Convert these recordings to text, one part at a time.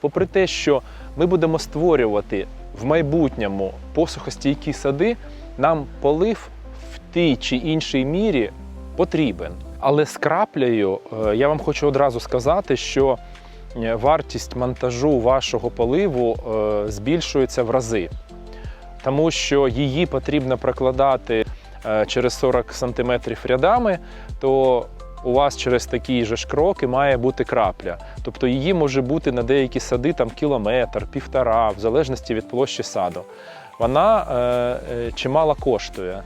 Попри те, що ми будемо створювати в майбутньому посухостійкі сади, нам полив в тій чи іншій мірі потрібен. Але з краплею е, я вам хочу одразу сказати, що е, вартість монтажу вашого поливу е, збільшується в рази, тому що її потрібно прокладати через 40 см рядами, то у вас через такі же ж кроки має бути крапля. Тобто її може бути на деякі сади там кілометр, півтора, в залежності від площі саду. Вона е, е, чимало коштує,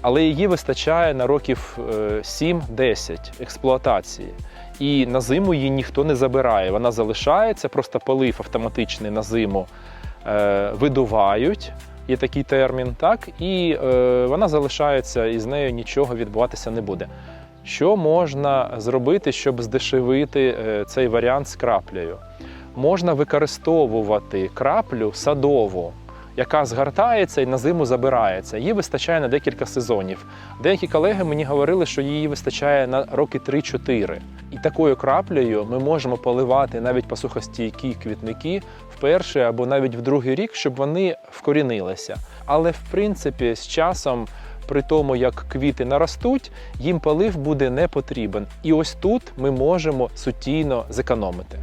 але її вистачає на років е, 7-10 експлуатації. І на зиму її ніхто не забирає. Вона залишається, просто полив автоматичний на зиму е, видувають. Є такий термін, так і е, вона залишається, і з нею нічого відбуватися не буде. Що можна зробити, щоб здешевити е, цей варіант з краплею? Можна використовувати краплю садову, яка згортається і на зиму забирається. Її вистачає на декілька сезонів. Деякі колеги мені говорили, що її вистачає на роки 3-4. І такою краплею ми можемо поливати навіть посухостійкі квітники в перший або навіть в другий рік, щоб вони вкорінилися. Але в принципі з часом при тому, як квіти наростуть, їм полив буде не потрібен. І ось тут ми можемо сутійно зекономити.